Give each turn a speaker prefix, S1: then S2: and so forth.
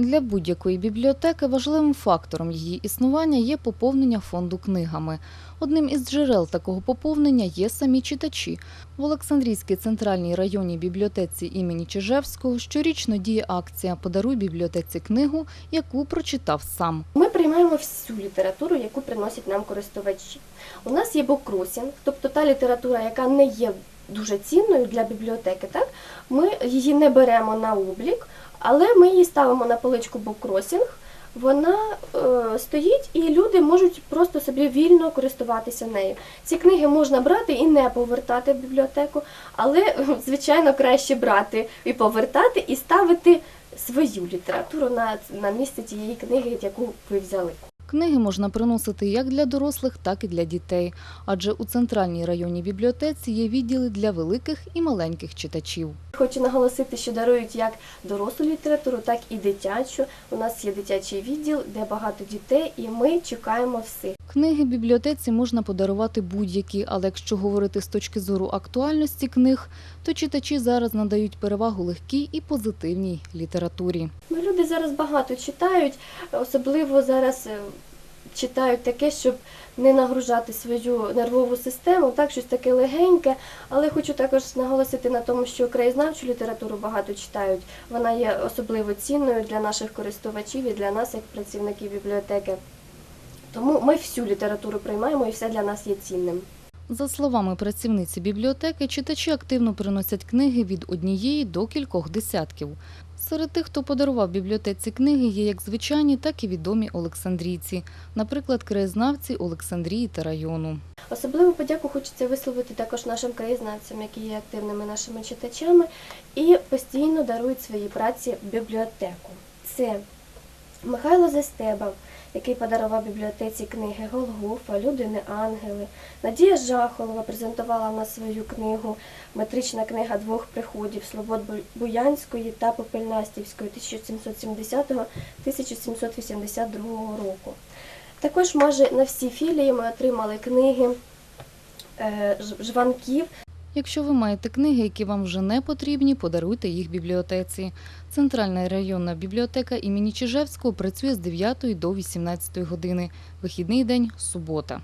S1: Для будь-якої бібліотеки важливим фактором її існування є поповнення фонду книгами. Одним із джерел такого поповнення є самі читачі. В Олександрійській центральній районній бібліотеці імені Чижевського щорічно діє акція Подаруй бібліотеці книгу, яку прочитав сам.
S2: Ми приймаємо всю літературу, яку приносять нам користувачі. У нас є буккросінг, тобто та література, яка не є дуже цінною для бібліотеки. Так? Ми її не беремо на облік, але ми її ставимо на поличку буккросінг. Вона е, стоїть і люди можуть просто собі вільно користуватися нею. Ці книги можна брати і не повертати в бібліотеку, але звичайно краще брати і повертати, і ставити свою літературу на, на місце тієї книги, яку ви взяли.
S1: Книги можна приносити як для дорослих, так і для дітей, адже у центральній районній бібліотеці є відділи для великих і маленьких читачів.
S2: Хочу наголосити, що дарують як дорослу літературу, так і дитячу. У нас є дитячий відділ, де багато дітей, і ми чекаємо всіх.
S1: Книги бібліотеці можна подарувати будь-які, але якщо говорити з точки зору актуальності книг, то читачі зараз надають перевагу легкій і позитивній літературі.
S2: Ну, люди зараз багато читають, особливо зараз е, читають таке, щоб не нагружати свою нервову систему, так щось таке легеньке. Але хочу також наголосити на тому, що краєзнавчу літературу багато читають. Вона є особливо цінною для наших користувачів і для нас, як працівників бібліотеки. Тому ми всю літературу приймаємо і все для нас є цінним.
S1: За словами працівниці бібліотеки, читачі активно приносять книги від однієї до кількох десятків. Серед тих, хто подарував бібліотеці книги, є як звичайні, так і відомі олександрійці, наприклад, краєзнавці Олександрії та району.
S2: Особливу подяку хочеться висловити також нашим краєзнавцям, які є активними нашими читачами і постійно дарують свої праці бібліотеку. Це Михайло Застеба, який подарував бібліотеці книги Голгофа, Люди не ангели. Надія Жахолова презентувала в нас свою книгу Метрична книга двох приходів Слобод Буянської та Попельнастівської 1770-1782 року. Також майже на всі філії ми отримали книги е, Жванків.
S1: Якщо ви маєте книги, які вам вже не потрібні, подаруйте їх бібліотеці. Центральна районна бібліотека імені Чижевського працює з 9 до 18 години. Вихідний день – субота.